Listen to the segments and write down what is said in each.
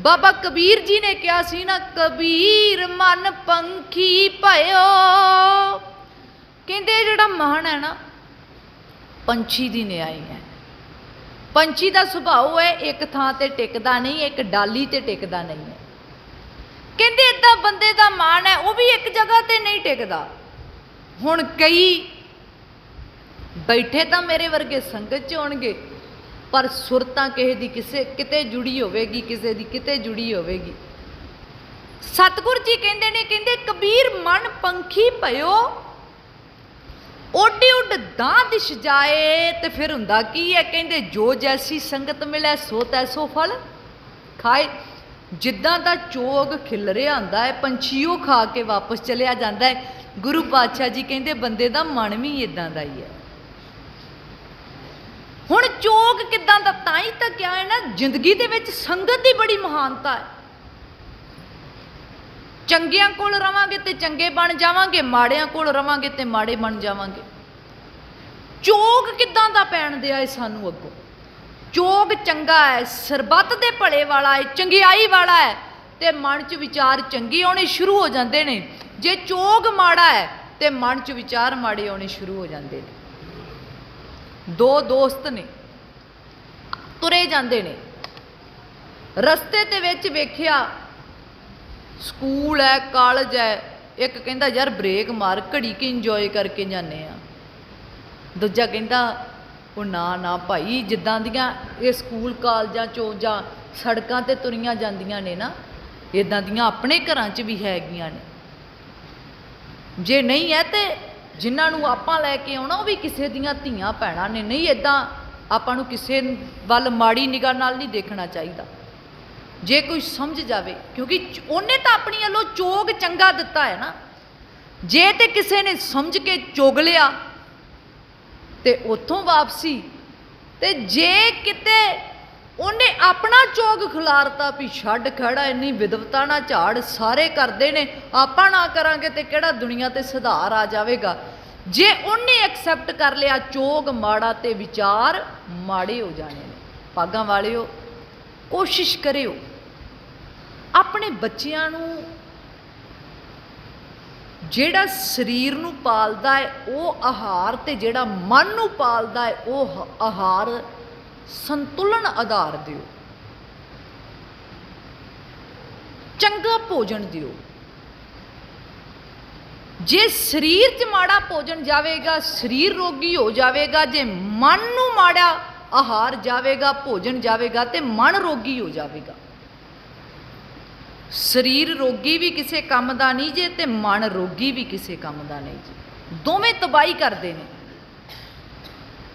ਬਾਬਾ ਕਬੀਰ ਜੀ ਨੇ ਕਿਹਾ ਸੀ ਨਾ, ਕਬੀਰ ਮਨ ਪੰਖੀ ਭਇਓ। ਕਹਿੰਦੇ ਇਹ ਜਿਹੜਾ ਮਹਾਨ ਹੈ ਨਾ, ਪੰਛੀ ਦੀ ਨਿਆਈ ਹੈ। ਪੰਛੀ ਦਾ ਸੁਭਾਅ ਹੈ, ਇੱਕ ਥਾਂ ਤੇ ਟਿਕਦਾ ਨਹੀਂ, ਇੱਕ ਡਾਲੀ ਤੇ ਟਿਕਦਾ ਨਹੀਂ ਹੈ। ਕਹਿੰਦੇ ਇਦਾਂ ਬੰਦੇ ਦਾ ਮਾਨ ਹੈ, ਉਹ ਵੀ ਇੱਕ ਜਗ੍ਹਾ ਤੇ ਨਹੀਂ ਟਿਕਦਾ। ਹੁਣ ਕਈ ਬੈਠੇ ਤਾਂ ਮੇਰੇ ਵਰਗੇ ਸੰਗਤ ਚ ਹੋਣਗੇ। ਪਰ ਸੁਰਤਾਂ ਕਿਸੇ ਦੀ ਕਿਸੇ ਕਿਤੇ ਜੁੜੀ ਹੋਵੇਗੀ, ਕਿਸੇ ਦੀ ਕਿਤੇ ਜੁੜੀ ਹੋਵੇਗੀ। ਸਤਿਗੁਰ ਜੀ ਕਹਿੰਦੇ ਨੇ, ਕਹਿੰਦੇ ਕਬੀਰ ਮਨ ਪੰਖੀ ਭਇਓ, ਓਡੀ ਉੱਡ ਦਾਂ ਦਿਸ਼ ਜਾਏ, ਤੇ ਫਿਰ ਹੁੰਦਾ ਕੀ ਹੈ? ਕਹਿੰਦੇ ਜੋ ਜੈਸੀ ਸੰਗਤ ਮਿਲੇ, ਸੋ ਤੈਸੋ ਫਲ ਖਾਏ। ਜਿੱਦਾਂ ਦਾ ਚੋਗ ਖਿਲ ਰਿਹਾ ਹੁੰਦਾ ਹੈ, ਪੰਛੀਓ ਖਾ ਕੇ ਵਾਪਸ ਚਲਿਆ ਜਾਂਦਾ ਹੈ। ਗੁਰੂ ਪਾਤਸ਼ਾਹ ਜੀ ਕਹਿੰਦੇ ਬੰਦੇ ਦਾ ਮਨ ਵੀ ਇਦਾਂ ਦਾ ਹੀ ਹੈ। ਹੁਣ ਚੋਗ ਕਿਦਾਂ ਦਾ ਤਾਂ ਹੀ ਤਾਂ ਕਿਹਾ ਹੈ ਨਾ, ਜ਼ਿੰਦਗੀ ਦੇ ਵਿੱਚ ਸੰਗਤ ਦੀ ਬੜੀ ਮਹਾਨਤਾ ਹੈ। ਚੰਗਿਆਂ ਕੋਲ ਰਵਾਂਗੇ ਤੇ ਚੰਗੇ ਬਣ ਜਾਵਾਂਗੇ, ਮਾੜਿਆਂ ਕੋਲ ਰਵਾਂਗੇ ਤੇ ਮਾੜੇ ਬਣ ਜਾਵਾਂਗੇ। ਚੋਗ ਕਿਦਾਂ ਦਾ ਪੈਣ ਦਿਆ ਏ ਸਾਨੂੰ ਅੱਗੋਂ? ਚੋਗ ਚੰਗਾ ਹੈ, ਸਰਬੱਤ ਦੇ ਭਲੇ ਵਾਲਾ ਹੈ ਚੰਗਿਆਈ ਵਾਲਾ ਹੈ ਤੇ ਮਨ 'ਚ ਵਿਚਾਰ ਚੰਗੇ ਆਉਣੇ ਸ਼ੁਰੂ ਹੋ ਜਾਂਦੇ ਨੇ। ਜੇ ਚੋਗ ਮਾੜਾ ਹੈ ਤੇ ਮਨ 'ਚ ਵਿਚਾਰ ਮਾੜੇ ਆਉਣੇ ਸ਼ੁਰੂ ਹੋ ਜਾਂਦੇ ਨੇ। ਦੋ ਦੋਸਤ ਨੇ। ਤੁਰੇ ਜਾਂਦੇ ਨੇ। ਰਸਤੇ ਦੇ ਵਿੱਚ ਵੇਖਿਆ, ਸਕੂਲ ਹੈ, ਕਾਲਜ ਹੈ। ਇੱਕ ਕਹਿੰਦਾ, ਯਾਰ ਬ੍ਰੇਕ ਮਾਰ, ਘੜੀ ਕਿ ਇੰਜੋਏ ਕਰਕੇ ਜਾਂਦੇ ਆ ਦੂਜਾ ਕਹਿੰਦਾ, ਉਹ ਨਾ ਨਾ ਭਾਈ, ਜਿੱਦਾਂ ਦੀਆਂ ਇਹ ਸਕੂਲ, ਕਾਲਜਾਂ ਚੋਂ ਜਾਂ ਸੜਕਾਂ ਤੇ ਤੁਰੀਆਂ ਜਾਂਦੀਆਂ ਨੇ ਨਾ ਇਦਾਂ ਦੀਆਂ ਆਪਣੇ ਘਰਾਂ 'ਚ ਵੀ ਹੈਗੀਆਂ ਨੇ। ਜੇ ਨਹੀਂ ਹੈ ਤੇ ਜਿਨ੍ਹਾਂ ਨੂੰ ਆਪਾਂ ਲੈ ਕੇ ਆਉਣਾ, ਉਹ ਵੀ ਕਿਸੇ ਦੀਆਂ ਧੀਆਂ ਭੈਣਾਂ ਨੇ। ਨਹੀਂ ਇਦਾਂ ਆਪਾਂ ਨੂੰ ਕਿਸੇ ਵੱਲ ਮਾੜੀ ਨਿਗਾਹ ਨਾਲ ਨਹੀਂ ਦੇਖਣਾ ਚਾਹੀਦਾ। ਜੇ ਕੋਈ ਸਮਝ ਜਾਵੇ, ਕਿਉਂਕਿ ਉਹਨੇ ਤਾਂ ਆਪਣੀ ਵੱਲੋਂ ਚੋਗ ਚੰਗਾ ਦਿੱਤਾ ਹੈ ਨਾ। ਜੇ ਤੇ ਕਿਸੇ ਨੇ ਸਮਝ ਕੇ ਚੋਗ ਲਿਆ, ਤੇ ਉੱਥੋਂ ਵਾਪਸੀ। ਤੇ ਜੇ ਕਿਤੇ ਉਹਨੇ ਆਪਣਾ ਚੋਗ ਖਿਲਾਰਤਾ ਵੀ ਛੱਡ ਖੜਾ, ਇੰਨੀ ਵਿਦਵਤਾ ਨਾ ਝਾੜ ਸਾਰੇ ਕਰਦੇ ਨੇ, ਆਪਾਂ ਨਾ ਕਰਾਂਗੇ ਤੇ ਕਿਹੜਾ ਦੁਨੀਆ ਤੇ ਸੁਧਾਰ ਆ ਜਾਵੇਗਾ? ਜੇ ਉਹਨੇ ਐਕਸੈਪਟ ਕਰ ਲਿਆ ਚੋਗ ਮਾੜਾ ਤੇ ਵਿਚਾਰ ਮਾੜੇ ਹੋ ਜਾਣੇ ਨੇ। ਪਾਗਾਂ ਵਾਲਿਓ, ਕੋਸ਼ਿਸ਼ ਕਰਿਓ। ਆਪਣੇ ਬੱਚਿਆਂ ਨੂੰ ਜਿਹੜਾ ਸਰੀਰ ਨੂੰ ਪਾਲਦਾ ਹੈ, ਉਹ ਆਹਾਰ ਤੇ ਜਿਹੜਾ ਮਨ ਨੂੰ ਪਾਲਦਾ ਹੈ, ਉਹ ਹ- ਆਹਾਰ ਸੰਤੁਲਨ ਆਧਾਰ ਦਿਓ। ਚੰਗਾ ਭੋਜਨ ਦਿਓ। ਜੇ ਸਰੀਰ 'ਚ ਮਾੜਾ ਭੋਜਨ ਜਾਵੇਗਾ, ਸਰੀਰ ਰੋਗੀ ਹੋ ਜਾਵੇਗਾ, ਜੇ ਮਨ ਨੂੰ ਮਾੜਾ ਆਹਾਰ ਜਾਵੇਗਾ, ਭੋਜਨ ਜਾਵੇਗਾ ਤੇ ਮਨ ਰੋਗੀ ਹੋ ਜਾਵੇਗਾ। ਸਰੀਰ ਰੋਗੀ ਵੀ ਕਿਸੇ ਕੰਮ ਦਾ ਨਹੀਂ ਜੇ ਤੇ ਮਨ ਰੋਗੀ ਵੀ ਕਿਸੇ ਕੰਮ ਦਾ ਨਹੀਂ ਜੀ। ਦੋਵੇਂ ਤਬਾਈ ਕਰਦੇ ਨੇ।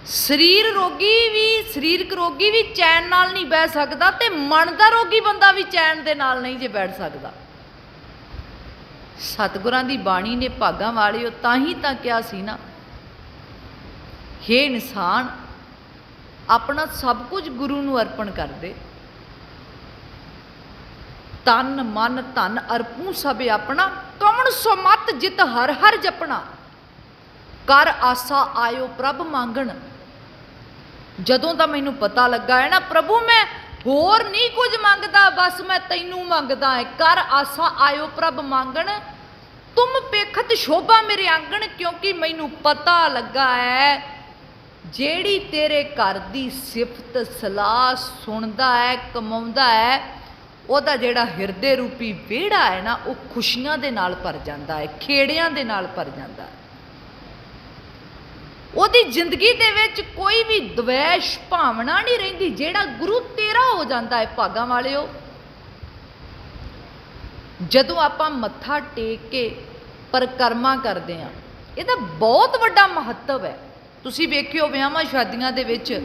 ਸਰੀਰ ਰੋਗੀ ਵੀ, ਸਰੀਰਕ ਰੋਗੀ ਵੀ ਚੈਨ ਨਾਲ ਨਹੀਂ ਬਹਿ ਸਕਦਾ ਤੇ ਮਨ ਦਾ ਰੋਗੀ ਬੰਦਾ ਵੀ ਚੈਨ ਦੇ ਨਾਲ ਨਹੀਂ ਜੇ ਬੈਠ ਸਕਦਾ। ਸਤਿਗੁਰਾਂ ਦੀ ਬਾਣੀ ਨੇ ਭਾਗਾਂ ਵਾਲਿਓ ਤਾਂ ਹੀ ਤਾਂ ਕਿਹਾ ਸੀ ਨਾ। ਹੇ ਇਨਸਾਨ, ਆਪਣਾ ਸਭ ਕੁਝ ਗੁਰੂ ਨੂੰ ਅਰਪਣ ਕਰ ਦੇ। ਤਨ, ਮਨ, ਧਨ ਅਰਪੂ ਸਭ ਆਪਣਾ ਕਵਣ ਸੋ ਮਤ ਜਿਤ ਹਰ ਹਰ ਜਪਣਾ। ਕਰ ਆਸਾ ਆਇਓ ਪ੍ਰਭ ਮੰਗਣ। ਜਦੋਂ ਤਾਂ ਮੈਨੂੰ ਪਤਾ ਲੱਗਾ ਹੈ ਨਾ, ਪ੍ਰਭੂ, ਮੈਂ ਹੋਰ ਨਹੀਂ ਕੁਝ ਮੰਗਦਾ, ਬਸ ਮੈਂ ਤੈਨੂੰ ਮੰਗਦਾ ਹੈ ਕਰ ਆਸਾਂ, ਆਇਓ ਪ੍ਰਭ ਮੰਗਣ। ਤੁਮ ਪੇਖਤ ਸ਼ੋਭਾ ਮੇਰੇ ਆਂਗਣ, ਕਿਉਂਕਿ ਮੈਨੂੰ ਪਤਾ ਲੱਗਾ ਹੈ ਜਿਹੜੀ ਤੇਰੇ ਘਰ ਦੀ ਸਿਫਤ, ਸਲਾਹ ਸੁਣਦਾ ਹੈ ਕਮਾਉਂਦਾ ਹੈ ਉਹਦਾ ਜਿਹੜਾ ਹਿਰਦੇ ਰੂਪੀ ਵਿਹੜਾ ਹੈ ਨਾ, ਉਹ ਖੁਸ਼ੀਆਂ ਦੇ ਨਾਲ ਭਰ ਜਾਂਦਾ ਹੈ ਖੇੜਿਆਂ ਦੇ ਨਾਲ ਭਰ ਜਾਂਦਾ ਹੈ ਉਹਦੀ ਜ਼ਿੰਦਗੀ ਦੇ ਵਿੱਚ ਕੋਈ ਵੀ ਦਵੇਸ਼, ਭਾਵਨਾ ਨਹੀਂ ਰਹਿੰਦੀ, ਜਿਹੜਾ ਗੁਰੂ ਤੇਰਾ ਹੋ ਜਾਂਦਾ ਹੈ, ਭਾਗਾਂ ਵਾਲਿਓ। ਜਦੋਂ ਆਪਾਂ ਮੱਥਾ ਟੇਕ ਕੇ ਪਰਿਕਰਮਾ ਕਰਦੇ ਆ ਇਹਦਾ ਬਹੁਤ ਵੱਡਾ ਮਹੱਤਵ ਹੈ। ਤੁਸੀਂ ਵੇਖਿਓ ਵਿਆਹਾਂ ਸ਼ਾਦੀਆਂ ਦੇ ਵਿੱਚ,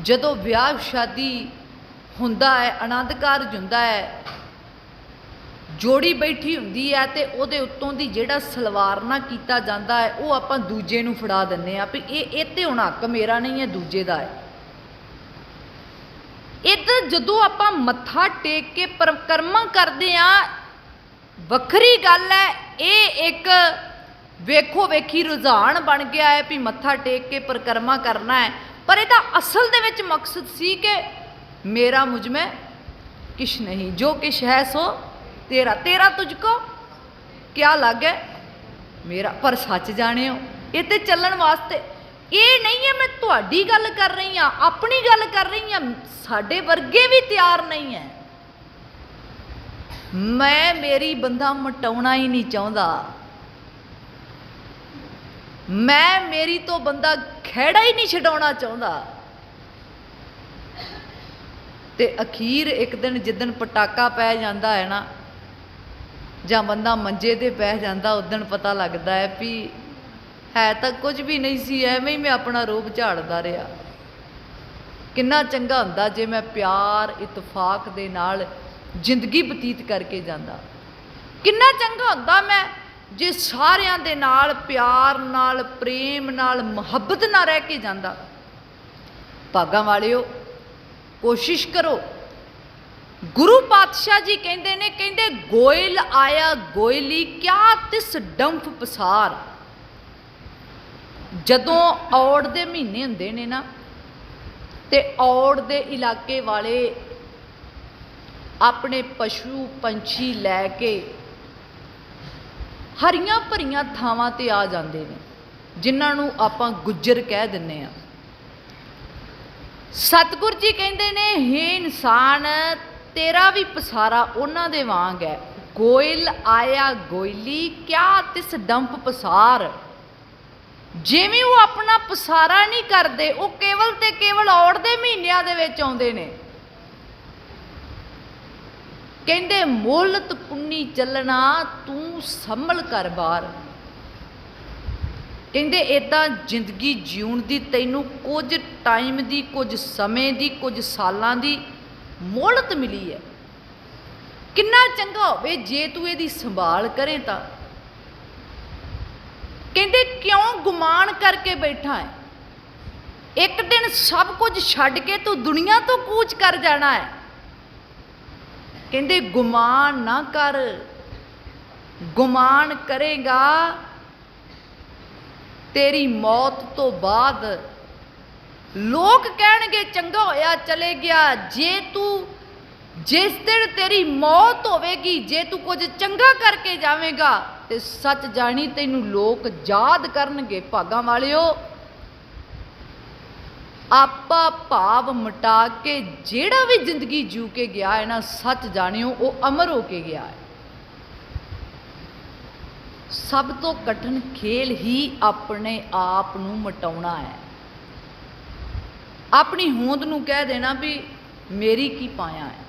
ਜਦੋਂ ਵਿਆਹ ਸ਼ਾਦੀ ਹੁੰਦਾ ਹੈ ਆਨੰਦ ਕਾਰਜ ਹੁੰਦਾ ਹੈ ਜੋੜੀ ਬੈਠੀ ਹੁੰਦੀ ਆ ਤੇ ਉਹਦੇ ਉੱਤੋਂ ਦੀ ਜਿਹੜਾ ਸਲਵਾਰਨਾ ਕੀਤਾ ਜਾਂਦਾ ਹੈ, ਉਹ ਆਪਾਂ ਦੂਜੇ ਨੂੰ ਫੜਾ ਦਿੰਨੇ ਆ ਵੀ ਇਹ ਇਹ ਤੇ ਹੁਣ ਹੱਕ ਮੇਰਾ ਨਹੀਂ ਹੈ, ਦੂਜੇ ਦਾ ਹੈ। ਇਹ ਤਾਂ ਜਦੋਂ ਆਪਾਂ ਮੱਥਾ ਟੇਕ ਕੇ ਪਰਕਰਮਾ ਕਰਦੇ ਆ ਵੱਖਰੀ ਗੱਲ ਹੈ, ਇਹ ਇੱਕ ਵੇਖੋ ਵੇਖੀ ਰੁਝਾਨ ਬਣ ਗਿਆ ਹੈ ਵੀ ਮੱਥਾ ਟੇਕ ਕੇ ਪਰਕਰਮਾ ਕਰਨਾ ਹੈ। ਪਰ ਇਹਦਾ ਅਸਲ ਦੇ ਵਿੱਚ ਮਕਸਦ ਸੀ ਕਿ ਮੇਰਾ ਮੁਝ ਮੈਂ ਕਿਛ ਨਹੀਂ, ਜੋ ਕਿਛ ਹੈ ਸੋ ਤੇਰਾ ਤੇਰਾ ਤੁਝਕੋ? ਕਿਆ ਲੱਗੇ ਮੇਰਾ, ਪਰ ਸੱਚ ਜਾਣਿਓ, ਇਹ ਤੇ ਚੱਲਣ ਵਾਸਤੇ ਇਹ ਨਹੀਂ ਹੈ ਮੈਂ ਤੁਹਾਡੀ ਗੱਲ ਕਰ ਰਹੀ ਆ ਆਪਣੀ ਗੱਲ ਕਰ ਰਹੀ ਆ ਸਾਡੇ ਵਰਗੇ ਵੀ ਤਿਆਰ ਨਹੀਂ ਹੈ। ਮੈਂ ਮੇਰੀ ਬੰਦਾ ਮਟਾਉਣਾ ਹੀ ਨਹੀਂ ਚਾਹੁੰਦਾ। ਮੈਂ ਮੇਰੀ ਤੋਂ ਬੰਦਾ ਖਿਹੜਾ ਹੀ ਨਹੀਂ ਛਡਾਉਣਾ ਚਾਹੁੰਦਾ। ਤੇ ਅਖੀਰ ਇੱਕ ਦਿਨ ਜਿੱਦਨ ਪਟਾਕਾ ਪੈ ਜਾਂਦਾ ਹੈ ਨਾ ਜਾਂ ਬੰਦਾ ਮੰਜੇ ਤੇ ਪੈ ਜਾਂਦਾ ਉਦੋਂ ਪਤਾ ਲੱਗਦਾ ਹੈ ਵੀ ਹੈ ਤਾਂ ਕੁਝ ਵੀ ਨਹੀਂ ਸੀ, ਐਵੇਂ ਹੀ ਮੈਂ ਆਪਣਾ ਰੂਪ ਝਾੜਦਾ ਰਿਹਾ। ਕਿੰਨਾ ਚੰਗਾ ਹੁੰਦਾ ਜੇ ਮੈਂ ਪਿਆਰ, ਇਤਫਾਕ ਦੇ ਨਾਲ ਜ਼ਿੰਦਗੀ ਬਤੀਤ ਕਰਕੇ ਜਾਂਦਾ। ਕਿੰਨਾ ਚੰਗਾ ਹੁੰਦਾ ਮੈਂ ਜੇ ਸਾਰਿਆਂ ਦੇ ਨਾਲ ਪਿਆਰ ਨਾਲ, ਪ੍ਰੇਮ ਨਾਲ, ਮੁਹੱਬਤ ਨਾਲ ਰਹਿ ਕੇ ਜਾਂਦਾ। ਭਾਗਾਂ ਵਾਲਿਓ, ਕੋਸ਼ਿਸ਼ ਕਰੋ ਗੁਰੂ ਪਾਤਸ਼ਾਹ ਜੀ ਕਹਿੰਦੇ ਨੇ, ਕਹਿੰਦੇ, ਗੋਇਲ ਆਇਆ, ਗੋਇਲੀ, ਕਿਆ ਤਿਸ ਡੰਫ ਪਸਾਰ। ਜਦੋਂ ਔੜ ਦੇ ਮਹੀਨੇ ਹੁੰਦੇ ਨੇ ਨਾ, ਤੇ ਔੜ ਦੇ ਇਲਾਕੇ ਵਾਲੇ ਆਪਣੇ ਪਸ਼ੂ, ਪੰਛੀ ਲੈ ਕੇ ਹਰੀਆਂ ਭਰੀਆਂ ਥਾਵਾਂ ਤੇ ਆ ਜਾਂਦੇ ਨੇ, ਜਿਨ੍ਹਾਂ ਨੂੰ ਆਪਾਂ ਗੁੱਜਰ ਕਹਿ ਦਿੰਨੇ ਆ। ਸਤਿਗੁਰ ਜੀ ਕਹਿੰਦੇ ਨੇ, ਹੇ ਇਨਸਾਨ ਤੇਰਾ ਵੀ ਪਸਾਰਾ ਉਹਨਾਂ ਦੇ ਵਾਂਗ ਹੈ। ਗੋਇਲ ਆਇਆ ਗੋਇਲੀ, ਕਿਆ ਤਿਸ ਡੰਪ ਪਸਾਰ? ਜਿਵੇਂ ਉਹ ਆਪਣਾ ਪਸਾਰਾ ਨਹੀਂ ਕਰਦੇ, ਉਹ ਕੇਵਲ ਤੇ ਕੇਵਲ ਔੜ ਦੇ ਮਹੀਨਿਆਂ ਦੇ ਵਿੱਚ ਆਉਂਦੇ ਨੇ। ਕਹਿੰਦੇ, ਮੋਲਤ ਪੁੰਨੀ ਚੱਲਣਾ, ਤੂੰ ਸੰਭਲ ਕਰ ਬਾਰ। ਕਹਿੰਦੇ ਇਦਾਂ ਜ਼ਿੰਦਗੀ ਜਿਉਣ ਦੀ ਤੈਨੂੰ ਕੁਝ ਟਾਈਮ ਦੀ, ਕੁਝ ਸਮੇਂ ਦੀ, ਕੁਝ ਸਾਲਾਂ ਦੀ ਮੋਹਲਤ ਮਿਲੀ ਹੈ। ਕਿੰਨਾ ਚੰਗਾ ਹੋਵੇ ਜੇ ਤੂੰ ਇਹਦੀ ਸੰਭਾਲ ਕਰੇ ਤਾਂ। ਕਹਿੰਦੇ ਕਿਉਂ ਗੁਮਾਨ ਕਰਕੇ ਬੈਠਾ ਹੈ? ਇੱਕ ਦਿਨ ਸਭ ਕੁਝ ਛੱਡ ਕੇ ਤੂੰ ਦੁਨੀਆ ਤੋਂ ਕੂਚ ਕਰ ਜਾਣਾ ਹੈ। ਕਹਿੰਦੇ ਗੁਮਾਨ ਨਾ ਕਰ। ਗੁਮਾਨ ਕਰੇਗਾ ਤੇਰੀ ਮੌਤ ਤੋਂ ਬਾਅਦ। ਲੋਕ ਕਹਿਣਗੇ, ਚੰਗਾ ਹੋਇਆ, ਚਲੇ ਗਿਆ। ਜੇ ਤੂੰ ਜਿਸ ਦਿਨ ਤੇਰੀ ਮੌਤ ਹੋਵੇਗੀ, ਜੇ ਤੂੰ ਕੁਝ ਚੰਗਾ ਕਰਕੇ ਜਾਵੇਂਗਾ, ਤੇ ਸੱਚ ਜਾਣੀ ਤੈਨੂੰ ਲੋਕ ਯਾਦ ਕਰਨਗੇ, ਭਾਗਾਂ ਵਾਲਿਓ। ਆਪਾ ਭਾਵ ਮਟਾ ਕੇ ਜਿਹੜਾ ਵੀ ਜ਼ਿੰਦਗੀ ਜੂ ਕੇ ਗਿਆ ਹੈ ਨਾ, ਸੱਚ ਜਾਣਿਓ, ਉਹ ਅਮਰ ਹੋ ਕੇ ਗਿਆ ਹੈ। ਸਭ ਤੋਂ ਕਠਿਨ ਖੇਲ ਹੀ ਆਪਣੇ ਆਪ ਨੂੰ ਮਟਾਉਣਾ ਹੈ। ਆਪਣੀ ਹੋਂਦ ਨੂੰ ਕਹਿ ਦੇਣਾ ਵੀ ਮੇਰੀ ਕੀ ਪਾਇਆ ਹੈ।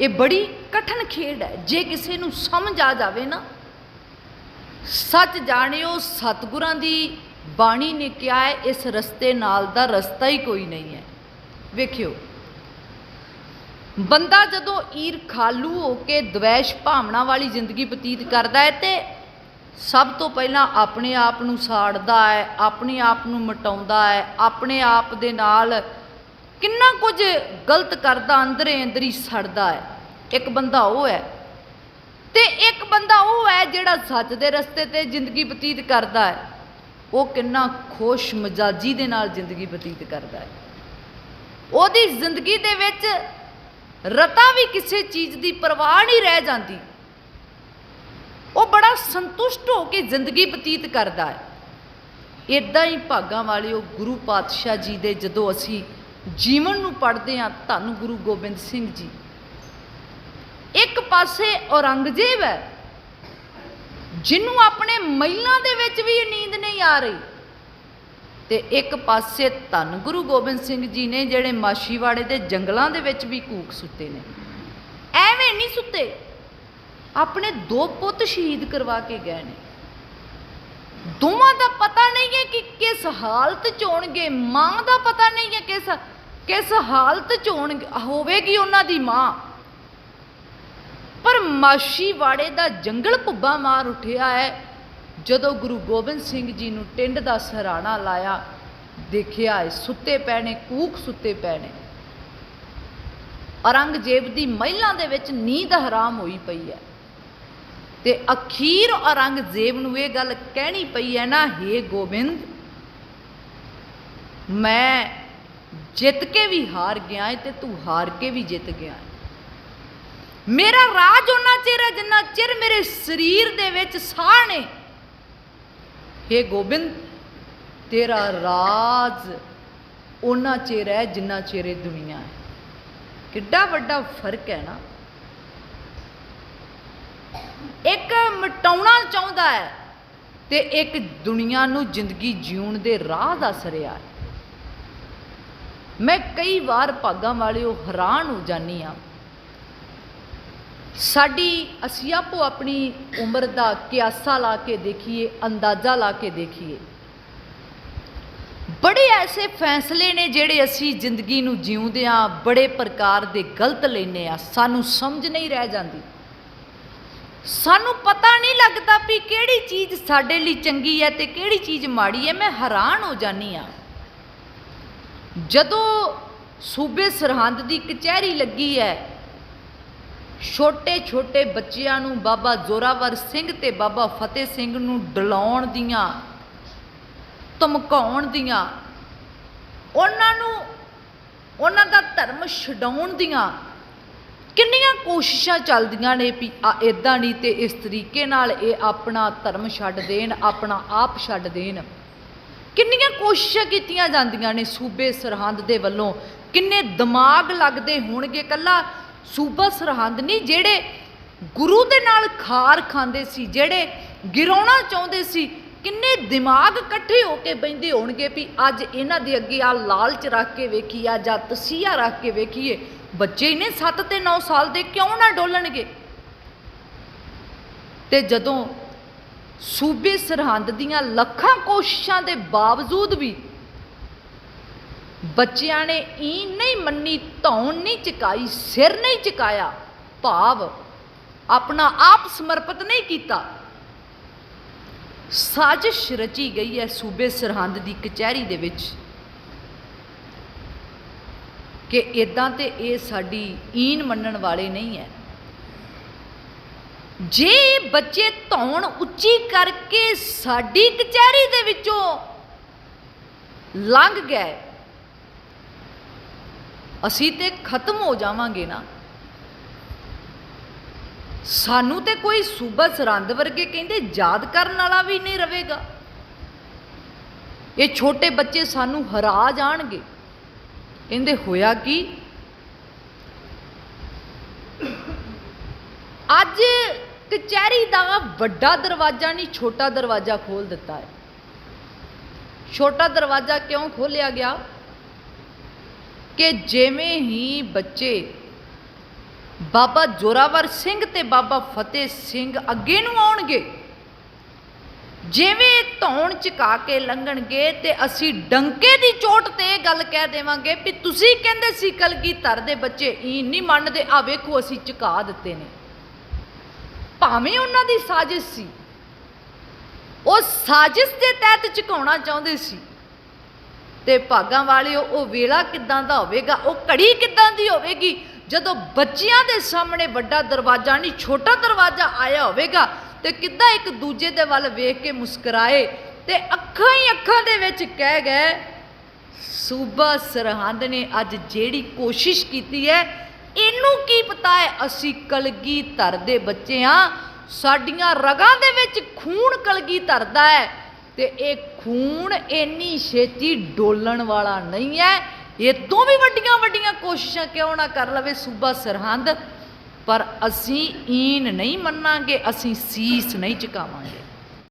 ਇਹ ਬੜੀ ਕਠਿਨ ਖੇਡ ਹੈ। ਜੇ ਕਿਸੇ ਨੂੰ ਸਮਝ ਆ ਜਾਵੇ ਨਾ, ਸੱਚ ਜਾਣਿਓ, ਸਤਿਗੁਰਾਂ ਦੀ ਬਾਣੀ ਨੇ ਕਿਹਾ ਹੈ, ਇਸ ਰਸਤੇ ਨਾਲ ਦਾ ਰਸਤਾ ਹੀ ਕੋਈ ਨਹੀਂ ਹੈ। ਵੇਖਿਓ, ਬੰਦਾ ਜਦੋਂ ਈਰਖਾਲੂ ਹੋ ਕੇ ਦਵੈਸ਼ ਭਾਵਨਾ ਵਾਲੀ ਜ਼ਿੰਦਗੀ ਬਤੀਤ ਕਰਦਾ ਹੈ ਤੇ ਸਭ ਤੋਂ ਪਹਿਲਾਂ ਆਪਣੇ ਆਪ ਨੂੰ ਸਾੜਦਾ ਹੈ, ਆਪਣੇ ਆਪ ਨੂੰ ਮਟਾਉਂਦਾ ਹੈ, ਆਪਣੇ ਆਪ ਦੇ ਨਾਲ ਕਿੰਨਾ ਕੁਝ ਗਲਤ ਕਰਦਾ ਅੰਦਰੇ ਅੰਦਰੀ ਸੜਦਾ ਹੈ। ਇੱਕ ਬੰਦਾ ਉਹ ਹੈ ਤੇ ਇੱਕ ਬੰਦਾ ਉਹ ਹੈ ਜਿਹੜਾ ਸੱਚ ਦੇ ਰਸਤੇ ਤੇ ਜ਼ਿੰਦਗੀ ਬਤੀਤ ਕਰਦਾ ਹੈ। ਉਹ ਕਿੰਨਾ ਖੁਸ਼ ਮਜਾਜੀ ਦੇ ਨਾਲ ਜ਼ਿੰਦਗੀ ਬਤੀਤ ਕਰਦਾ ਹੈ। ਉਹਦੀ ਜ਼ਿੰਦਗੀ ਦੇ ਵਿੱਚ ਰਤਾ ਵੀ ਕਿਸੇ ਚੀਜ਼ ਦੀ ਪਰਵਾਹ ਨਹੀਂ ਰਹਿ ਜਾਂਦੀ। ਸੰਤੁਸ਼ਟ ਹੋ ਕੇ ਜ਼ਿੰਦਗੀ ਬਤੀਤ ਕਰਦਾ ਹੈ। ਇਦਾਂ ਹੀ ਭਾਗਾਂ ਵਾਲਿਓ ਗੁਰੂ ਪਾਤਸ਼ਾਹ ਜੀ ਦੇ ਜਦੋਂ ਅਸੀਂ ਜੀਵਨ ਨੂੰ ਪੜ੍ਹਦੇ ਹਾਂ, ਧੰਨ ਗੁਰੂ ਗੋਬਿੰਦ ਸਿੰਘ ਜੀ। ਇੱਕ ਪਾਸੇ ਔਰੰਗਜ਼ੇਬ ਹੈ, ਜਿਹਨੂੰ ਆਪਣੇ ਮਹਿਲਾਂ ਦੇ ਵਿੱਚ ਵੀ ਨੀਂਦ ਨਹੀਂ ਆ ਰਹੀ, ਤੇ ਇੱਕ ਪਾਸੇ ਧੰਨ ਗੁਰੂ ਗੋਬਿੰਦ ਸਿੰਘ ਜੀ ਨੇ ਜਿਹੜੇ ਮਾਸ਼ੀਵਾੜੇ ਦੇ ਜੰਗਲਾਂ ਦੇ ਵਿੱਚ ਵੀ ਕੂਕ ਸੁੱਤੇ ਨੇ। ਐਵੇਂ ਨਹੀਂ ਸੁੱਤੇ। ਆਪਣੇ ਦੋ ਪੁੱਤ ਸ਼ਹੀਦ ਕਰਵਾ ਕੇ ਗਏ ਨੇ। ਦੋਵਾਂ ਦਾ ਪਤਾ ਨਹੀਂ ਹੈ ਕਿ ਕਿਸ ਹਾਲਤ ਚ ਹੋਣਗੇ, ਮਾਂ ਦਾ ਪਤਾ ਨਹੀਂ ਹੈ ਕਿਸ ਕਿਸ ਹਾਲਤ ਚ ਹੋਣਗੇ, ਹੋਵੇਗੀ ਉਹਨਾਂ ਦੀ ਮਾਂ। ਪਰ ਮਾਸ਼ੀਵਾੜੇ ਦਾ ਜੰਗਲ ਭੁੱਬਾ ਮਾਰ ਉੱਠਿਆ ਹੈ। ਜਦੋਂ ਗੁਰੂ ਗੋਬਿੰਦ ਸਿੰਘ ਜੀ ਨੂੰ ਟਿੰਡ ਦਾ ਸਹਰਾਣਾ ਲਾਇਆ, ਦੇਖਿਆ ਹੈ ਸੁੱਤੇ ਪੈਣੇ ਕੂਕ ਸੁੱਤੇ ਪੈਣੇ ਔਰੰਗਜ਼ੇਬ ਦੀ ਮਹਿਲਾਂ ਦੇ ਵਿੱਚ ਨੀਂਦ ਹਰਾਮ ਹੋਈ ਪਈ ਹੈ। ਤੇ ਅਖੀਰ ਔਰੰਗਜ਼ੇਬ ਨੂੰ ਇਹ ਗੱਲ ਕਹਿਣੀ ਪਈ ਹੈ ਨਾ, ਹੇ ਗੋਬਿੰਦ, ਮੈਂ ਜਿੱਤ ਕੇ ਵੀ ਹਾਰ ਗਿਆ ਏ ਤੇ ਤੂੰ ਹਾਰ ਕੇ ਵੀ ਜਿੱਤ ਗਿਆ ਏ। ਮੇਰਾ ਰਾਜ ਉਹਨਾਂ ਚਿਰ ਹੈ ਜਿੰਨਾ ਚਿਰ ਮੇਰੇ ਸਰੀਰ ਦੇ ਵਿੱਚ ਸਾਹ ਨੇ। ਹੇ ਗੋਬਿੰਦ, ਤੇਰਾ ਰਾਜ ਉਹਨਾਂ ਚਿਰ ਹੈ ਜਿੰਨਾ ਚਿਰ ਇਹ ਦੁਨੀਆ ਹੈ। ਕਿੱਡਾ ਵੱਡਾ ਫ਼ਰਕ ਹੈ ਨਾ। ਇੱਕ ਮਟਾਉਣਾ ਚਾਹੁੰਦਾ ਹੈ ਤੇ ਇੱਕ ਦੁਨੀਆ ਨੂੰ ਜ਼ਿੰਦਗੀ ਜਿਉਣ ਦੇ ਰਾਹ ਦੱਸ ਰਿਹਾ ਹੈ। ਮੈਂ ਕਈ ਵਾਰ ਭਾਗਾਂ ਵਾਲਿਓ ਹੈਰਾਨ ਹੋ ਜਾਨੀ ਆ ਸਾਡੀ ਅਸੀਂ ਆਪੋ ਆਪਣੀ ਉਮਰ ਦਾ ਕਿਆਸਾ ਲਾ ਕੇ ਦੇਖੀਏ, ਅੰਦਾਜ਼ਾ ਲਾ ਕੇ ਦੇਖੀਏ। ਬੜੇ ਐਸੇ ਫੈਸਲੇ ਨੇ ਜਿਹੜੇ ਅਸੀਂ ਜ਼ਿੰਦਗੀ ਨੂੰ ਜਿਉਂਦੇ ਜਿਉਂਦਿਆਂ ਬੜੇ ਪ੍ਰਕਾਰ ਦੇ ਗਲਤ ਲੈਨੇ ਆ ਸਾਨੂੰ ਸਮਝ ਨਹੀਂ ਰਹਿ ਜਾਂਦੀ। ਸਾਨੂੰ ਪਤਾ ਨਹੀਂ ਲੱਗਦਾ ਵੀ ਕਿਹੜੀ ਚੀਜ਼ ਸਾਡੇ ਲਈ ਚੰਗੀ ਹੈ ਤੇ ਕਿਹੜੀ ਚੀਜ਼ ਮਾੜੀ ਹੈ। ਮੈਂ ਹੈਰਾਨ ਹੋ ਜਾਨੀ ਆ ਜਦੋਂ ਸੂਬੇ ਸਰਹੰਦ ਦੀ ਕਚਹਿਰੀ ਲੱਗੀ ਹੈ ਛੋਟੇ ਛੋਟੇ ਬੱਚਿਆਂ ਨੂੰ ਬਾਬਾ ਜ਼ੋਰਾਵਰ ਸਿੰਘ ਤੇ ਬਾਬਾ ਫਤਿਹ ਸਿੰਘ ਨੂੰ ਡਲਾਉਣ ਦੀਆਂ, ਧਮਕਾਉਣ ਦੀਆਂ, ਉਹਨਾਂ ਨੂੰ, ਉਹਨਾਂ ਦਾ ਧਰਮ ਛਡਾਉਣ ਦੀਆਂ ਕਿੰਨੀਆਂ ਕੋਸ਼ਿਸ਼ਾਂ ਚੱਲਦੀਆਂ ਨੇ ਵੀ ਆ ਇਦਾਂ ਨਹੀਂ ਤੇ ਇਸ ਤਰੀਕੇ ਨਾਲ ਇਹ ਆਪਣਾ ਧਰਮ ਛੱਡ ਦੇਣ, ਆਪਣਾ ਆਪ ਛੱਡ ਦੇਣ। ਕਿੰਨੀਆਂ ਕੋਸ਼ਿਸ਼ਾਂ ਕੀਤੀਆਂ ਜਾਂਦੀਆਂ ਨੇ ਸੂਬੇ ਸਰਹੰਦ ਦੇ ਵੱਲੋਂ? ਕਿੰਨੇ ਦਿਮਾਗ ਲੱਗਦੇ ਹੋਣਗੇ ਕੱਲਾ ਸੂਬਾ ਸਰਹੰਦ ਨਹੀਂ, ਜਿਹੜੇ ਗੁਰੂ ਦੇ ਨਾਲ ਖਾਰ ਖਾਂਦੇ ਸੀ, ਜਿਹੜੇ ਗਿਰਾਉਣਾ ਚਾਹੁੰਦੇ ਸੀ, ਕਿੰਨੇ ਦਿਮਾਗ ਇਕੱਠੇ ਹੋ ਕੇ ਬੈੰਦੇ ਹੋਣਗੇ ਵੀ ਅੱਜ ਇਹਨਾਂ ਦੇ ਅੱਗੇ ਆ ਲਾਲਚ ਰੱਖ ਕੇ ਵੇਖੀ ਆ ਜਾਂ ਤਸੀਹਾ ਰੱਖ ਕੇ ਵੇਖੀਏ ਬੱਚੇ ਨੇ 7 ਤੇ 9 ਸਾਲ ਦੇ ਕਿਉਂ ਨਾ ਡੋਲਣਗੇ? ਤੇ ਜਦੋਂ ਸੂਬੇ ਸਰਹੰਦ ਦੀਆਂ ਲੱਖਾਂ ਕੋਸ਼ਿਸ਼ਾਂ ਦੇ ਬਾਵਜੂਦ ਵੀ ਬੱਚਿਆਂ ਨੇ ਈ ਨਹੀਂ ਮੰਨੀ, ਧੌਣ ਨਹੀਂ ਚੁਕਾਈ, ਸਿਰ ਨਹੀਂ ਚੁਕਾਇਆ, ਭਾਵ ਆਪਣਾ ਆਪ ਸਮਰਪਿਤ ਨਹੀਂ ਕੀਤਾ, ਸਾਜ਼ਿਸ਼ ਰਚੀ ਗਈ ਹੈ ਸੂਬੇ ਸਰਹੰਦ ਦੀ ਕਚਹਿਰੀ ਦੇ ਵਿੱਚ। ਕਿ ਇਦਾਂ ਤੇ ਇਹ ਸਾਡੀ ਈਨ ਮੰਨਣ ਵਾਲੇ ਨਹੀਂ ਹੈ ਜੇ ਬੱਚੇ ਧੌਣ ਉੱਚੀ ਕਰਕੇ ਸਾਡੀ ਕਚਹਿਰੀ ਦੇ ਵਿੱਚੋਂ ਲੰਘ ਗਏ, ਅਸੀਂ ਤੇ ਖਤਮ ਹੋ ਜਾਵਾਂਗੇ ਨਾ। ਸਾਨੂੰ ਤੇ ਕੋਈ ਸੂਬਾ ਸਰੰਦ ਵਰਗੇ ਕਹਿੰਦੇ ਯਾਦ ਕਰਨ ਵਾਲਾ ਵੀ ਨਹੀਂ ਰਹੇਗਾ। ਇਹ ਛੋਟੇ ਬੱਚੇ ਸਾਨੂੰ ਹਰਾ ਜਾਣਗੇ। ਕਹਿੰਦੇ ਹੋਇਆ ਕੀ? ਅੱਜ ਕਚਹਿਰੀ ਦਾ ਵੱਡਾ ਦਰਵਾਜ਼ਾ ਨਹੀਂ, ਛੋਟਾ ਦਰਵਾਜ਼ਾ ਖੋਲ ਦਿੱਤਾ ਹੈ। ਛੋਟਾ ਦਰਵਾਜ਼ਾ ਕਿਉਂ ਖੋਲਿਆ ਗਿਆ? ਕਿ ਜਿਵੇਂ ਹੀ ਬੱਚੇ ਬਾਬਾ ਜੋਰਾਵਰ ਸਿੰਘ ਤੇ ਬਾਬਾ ਫਤਿਹ ਸਿੰਘ ਅੱਗੇ ਨੂੰ ਆਉਣਗੇ ਜਿਵੇਂ ਧੌਣ ਚੁਕਾ ਕੇ ਲੰਘਣਗੇ ਤੇ ਅਸੀਂ ਡੰਕੇ ਦੀ ਚੋਟ ਤੇ ਇਹ ਗੱਲ ਕਹਿ ਦੇਵਾਂਗੇ ਵੀ ਤੁਸੀਂ ਕਹਿੰਦੇ ਸੀ ਕਲਗੀ ਧਰ ਦੇ ਬੱਚੇ, ਈ ਨਹੀਂ ਮੰਨਦੇ ਆ ਵੇਖੋ ਅਸੀਂ ਚੁਕਾ ਦਿੱਤੇ ਨੇ। ਭਾਵੇਂ ਉਹਨਾਂ ਦੀ ਸਾਜ਼ਿਸ਼ ਸੀ, ਉਹ ਸਾਜ਼ਿਸ਼ ਦੇ ਤਹਿਤ ਝੁਕਾਉਣਾ ਚਾਹੁੰਦੇ ਸੀ। ਤੇ ਭਾਗਾਂ ਵਾਲਿਓ, ਉਹ ਵੇਲਾ ਕਿੱਦਾਂ ਦਾ ਹੋਵੇਗਾ, ਉਹ ਘੜੀ ਕਿੱਦਾਂ ਦੀ ਹੋਵੇਗੀ? ਜਦੋਂ ਬੱਚਿਆਂ ਦੇ ਸਾਹਮਣੇ ਵੱਡਾ ਦਰਵਾਜ਼ਾ ਨਹੀਂ, ਛੋਟਾ ਦਰਵਾਜ਼ਾ ਆਇਆ ਹੋਵੇਗਾ ਤੇ ਕਿੱਦਾਂ ਇੱਕ ਦੂਜੇ ਦੇ ਵੱਲ ਵੇਖ ਕੇ ਮੁਸਕਰਾਏ ਤੇ ਅੱਖਾਂ ਹੀ ਅੱਖਾਂ ਦੇ ਵਿੱਚ ਕਹਿ ਗਏ, ਸੂਬਾ ਸਰਹੰਦ ਨੇ ਅੱਜ ਜਿਹੜੀ ਕੋਸ਼ਿਸ਼ ਕੀਤੀ ਹੈ, ਇਹਨੂੰ ਕੀ ਪਤਾ ਹੈ ਅਸੀਂ ਕਲਗੀ ਧਰਦੇ ਬੱਚੇ ਆ ਸਾਡੀਆਂ ਰਗਾਂ ਦੇ ਵਿੱਚ ਖੂਨ ਕਲਗੀ ਧਰਦਾ ਹੈ ਤੇ ਇਹ ਖੂਨ ਇੰਨੀ ਛੇਤੀ ਡੋਲਣ ਵਾਲਾ ਨਹੀਂ ਹੈ, ਇਹ ਤੋਂ ਵੀ ਵੱਡੀਆਂ ਵੱਡੀਆਂ ਕੋਸ਼ਿਸ਼ਾਂ ਕਿਉਂ ਨਾ ਕਰ ਲਵੇ ਸੂਬਾ ਸਰਹੰਦ? ਪਰ ਅਸੀਂ ਈਨ ਨਹੀਂ ਮੰਨਾਂਗੇ ਅਸੀਂ ਸੀਸ ਨਹੀਂ ਝੁਕਾਵਾਂਗੇ।